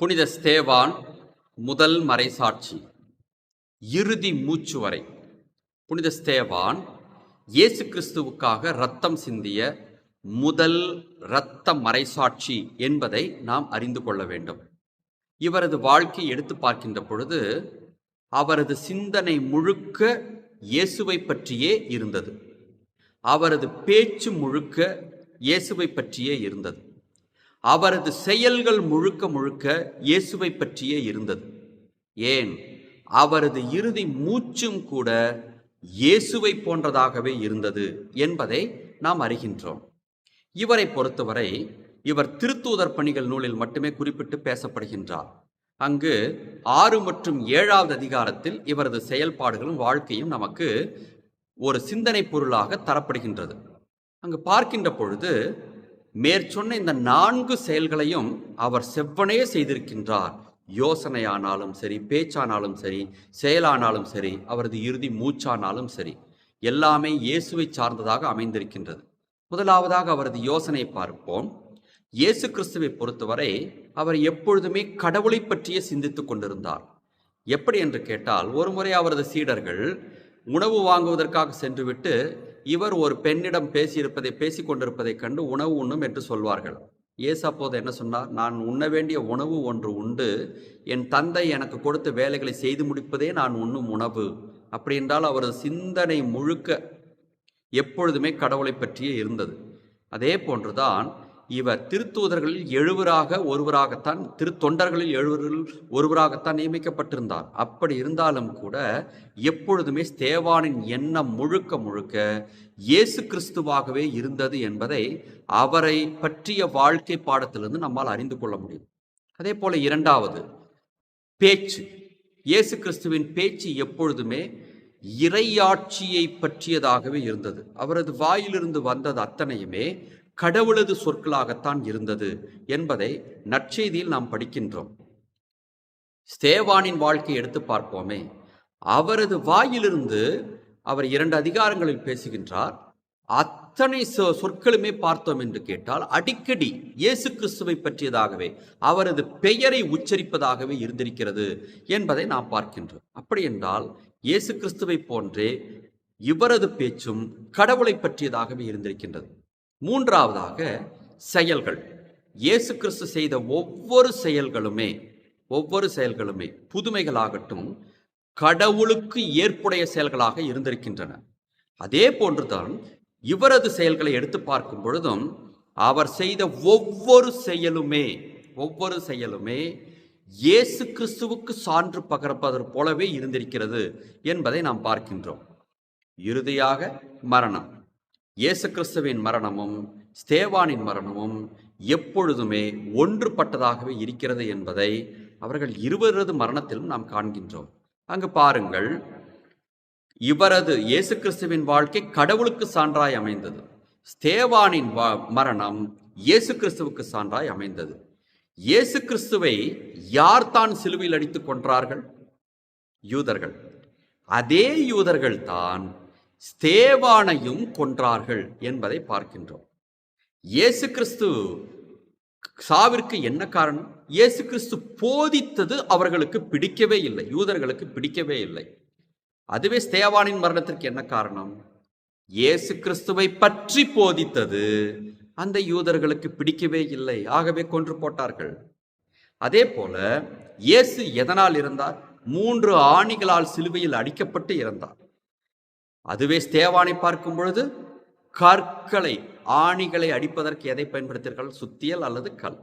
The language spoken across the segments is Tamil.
புனித ஸ்தேவான் முதல் மறைசாட்சி இறுதி மூச்சு வரை. புனித ஸ்தேவான் இயேசு கிறிஸ்துவுக்காக ரத்தம் சிந்திய முதல் இரத்த மறைசாட்சி என்பதை நாம் அறிந்து கொள்ள வேண்டும். இவரது வாழ்க்கை எடுத்து பார்க்கின்ற பொழுது அவரது சிந்தனை முழுக்க இயேசுவை பற்றியே இருந்தது. அவரது பேச்சு முழுக்க இயேசுவை பற்றியே இருந்தது. அவரது செயல்கள் முழுக்க முழுக்க இயேசுவை பற்றியே இருந்தது. ஏன்? அவரது இறுதி மூச்சும் கூட இயேசுவை போன்றதாகவே இருந்தது என்பதை நாம் அறிகின்றோம். இவரை பொறுத்தவரை இவர் திருத்தூதர் பணிகள் நூலில் மட்டுமே குறிப்பிட்டு பேசப்படுகின்றார். அங்கு ஆறு மற்றும் ஏழாவது அதிகாரத்தில் இவரது செயல்பாடுகளும் வாழ்க்கையும் நமக்கு ஒரு சிந்தனை பொருளாக தரப்படுகின்றது. அங்கு பார்க்கின்ற பொழுது மேற்சொன்ன இந்த நான்கு செயல்களையும் அவர் செவ்வனே செய்திருக்கின்றார். யோசனையானாலும் சரி பேச்சானாலும் சரி செயலானாலும் சரி அவரது இறுதி மூச்சானாலும் சரி எல்லாமே இயேசுவை சார்ந்ததாக அமைந்திருக்கின்றது. முதலாவதாக அவரது யோசனை பார்ப்போம். இயேசு கிறிஸ்துவை பொறுத்தவரை அவர் எப்பொழுதுமே கடவுளை பற்றியே சிந்தித்துக் கொண்டிருந்தார். எப்படி என்று கேட்டால் ஒருமுறை அவரது சீடர்கள் உணவு வாங்குவதற்காக சென்றுவிட்டு இவர் ஒரு பெண்ணிடம் பேசியிருப்பதை பேசி கொண்டிருப்பதைக் கண்டு உணவு உண்ணும் என்று சொல்வார்கள். இயேசு அப்போது என்ன சொன்னார்? நான் உண்ண வேண்டிய உணவு ஒன்று உண்டு. என் தந்தை எனக்கு கொடுத்த வேலைகளை செய்து முடிப்பதே நான் உண்ணும் உணவு. அப்படி என்றால் அவரது சிந்தனை முழுக்க எப்பொழுதுமே கடவுளை பற்றியே இருந்தது. அதே போன்றுதான் இவர் திருத்தூதர்களில் எழுவராக ஒருவராகத்தான் திருத்தொண்டர்களில் எழுவரில் ஒருவராகத்தான் நியமிக்கப்பட்டிருந்தார். அப்படி இருந்தாலும் கூட எப்பொழுதுமே ஸ்தேவானின் எண்ணம் முழுக்க முழுக்க இயேசு கிறிஸ்துவாகவே இருந்தது என்பதை அவரை பற்றிய வாழ்க்கை பாடத்திலிருந்து நம்மால் அறிந்து கொள்ள முடியும். அதே போல இரண்டாவது பேச்சு. இயேசு கிறிஸ்துவின் பேச்சு எப்பொழுதுமே இறையாட்சியை பற்றியதாகவே இருந்தது. அவரது வாயிலிருந்து வந்தது அத்தனையுமே கடவுளது சொற்களாகத்தான் இருந்தது என்பதை நற்செய்தியில் நாம் படிக்கின்றோம். ஸ்தேவானின் வாழ்க்கையை எடுத்து பார்ப்போமே. அவரது வாயிலிருந்து அவர் இரண்டு அதிகாரங்களில் பேசுகின்றார். அத்தனை சொ- சொற்களுமே பார்த்தோம் என்று கேட்டால் அடிக்கடி இயேசு கிறிஸ்துவை பற்றியதாகவே அவரது பெயரை உச்சரிப்பதாகவே இருந்திருக்கிறது என்பதை நாம் பார்க்கின்றோம். அப்படி என்றால் இயேசு கிறிஸ்துவை போன்றே இவரது பேச்சும் கடவுளை பற்றியதாகவே இருந்திருக்கின்றது. மூன்றாவதாக செயல்கள். இயேசு கிறிஸ்து செய்த ஒவ்வொரு செயல்களுமே ஒவ்வொரு செயல்களுமே புதுமைகளாகட்டும் கடவுளுக்கு ஏற்புடைய செயல்களாக இருந்திருக்கின்றன. அதே போன்றுதான் இவரது செயல்களை எடுத்து பார்க்கும் பொழுதும் அவர் செய்த ஒவ்வொரு செயலுமே ஒவ்வொரு செயலுமே இயேசு கிறிஸ்துவுக்கு சான்று பகர்ப்பதற்கு போலவே இருந்திருக்கிறது என்பதை நாம் பார்க்கின்றோம். இறுதியாக மரணம். இயேசு கிறிஸ்துவின் மரணமும் ஸ்தேவானின் மரணமும் எப்பொழுதுமே ஒன்றுபட்டதாகவே இருக்கிறது என்பதை அவர்கள் இருவரது மரணத்திலும் நாம் காண்கின்றோம். அங்கு பாருங்கள் இவரது இயேசு கிறிஸ்துவின் வாழ்க்கை கடவுளுக்கு சான்றாய் அமைந்தது. ஸ்தேவானின் வா- மரணம் இயேசு கிறிஸ்துவுக்கு சான்றாய் அமைந்தது. இயேசு கிறிஸ்துவை யார் தான் சிலுவையில் அடித்துக் கொன்றார்கள்? யூதர்கள். அதே யூதர்கள் தான் ஸ்தேவானையும் கொன்றார்கள் என்பதை பார்க்கின்றோம். இயேசு கிறிஸ்து சாவிற்கு என்ன காரணம்? இயேசு கிறிஸ்து போதித்தது அவர்களுக்கு பிடிக்கவே இல்லை யூதர்களுக்கு பிடிக்கவே இல்லை. அதுவே ஸ்தேவானின் மரணத்திற்கு என்ன காரணம்? இயேசு கிறிஸ்துவை பற்றி போதித்தது அந்த யூதர்களுக்கு பிடிக்கவே இல்லை ஆகவே கொன்று போட்டார்கள். அதே போல இயேசு எதனால் இருந்தார் மூன்று ஆணிகளால் சிலுவையில் அடிக்கப்பட்டு இறந்தார். அதுவே ஸ்தேவானை பார்க்கும் பொழுது கற்களை ஆணிகளை அடிப்பதற்கு எதை பயன்படுத்தீர்கள் சுத்தியல் அல்லது கல்.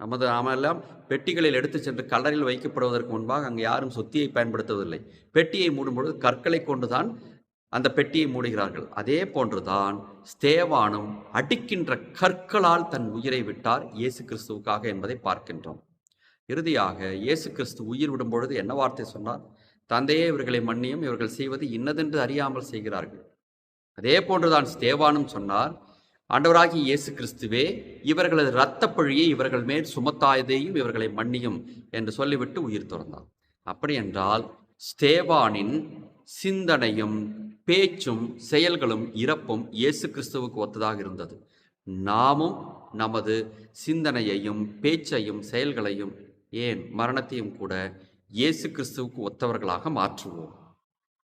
நமது நாமெல்லாம் பெட்டிகளில் எடுத்து சென்று கல்லறையில் வைக்கப்படுவதற்கு முன்பாக அங்கே யாரும் சுத்தியை பயன்படுத்துவதில்லை. பெட்டியை மூடும் பொழுது கற்களை கொண்டுதான் அந்த பெட்டியை மூடுகிறார்கள். அதே போன்றுதான் ஸ்தேவானும் அடிக்கின்ற கற்களால் தன் உயிரை விட்டார் இயேசு கிறிஸ்துவுக்காக என்பதை பார்க்கின்றோம். இறுதியாக இயேசு கிறிஸ்து உயிர் விடும் பொழுது என்ன வார்த்தை சொன்னார்? தந்தையே இவர்களை மன்னியும் இவர்கள் செய்வது இன்னதென்று அறியாமல் செய்கிறார்கள். அதே போன்றுதான் ஸ்தேவானும் சொன்னார் ஆண்டவராகிய இயேசு கிறிஸ்துவே இவர்களது இரத்த பழியை இவர்கள் மேல் சுமத்தாயதையும் இவர்களை மன்னியும் என்று சொல்லிவிட்டு உயிர் துறந்தார் அப்படி என்றால் ஸ்தேவானின் சிந்தனையும் பேச்சும் செயல்களும் இறப்பும் இயேசு கிறிஸ்துவுக்கு ஒத்ததாக இருந்தது. நாமும் நமது சிந்தனையையும் பேச்சையும் செயல்களையும் ஏன் மரணத்தையும் கூட இயேசு கிறிஸ்துவுக்கு ஒத்தவர்களாக மாற்றுவோம்.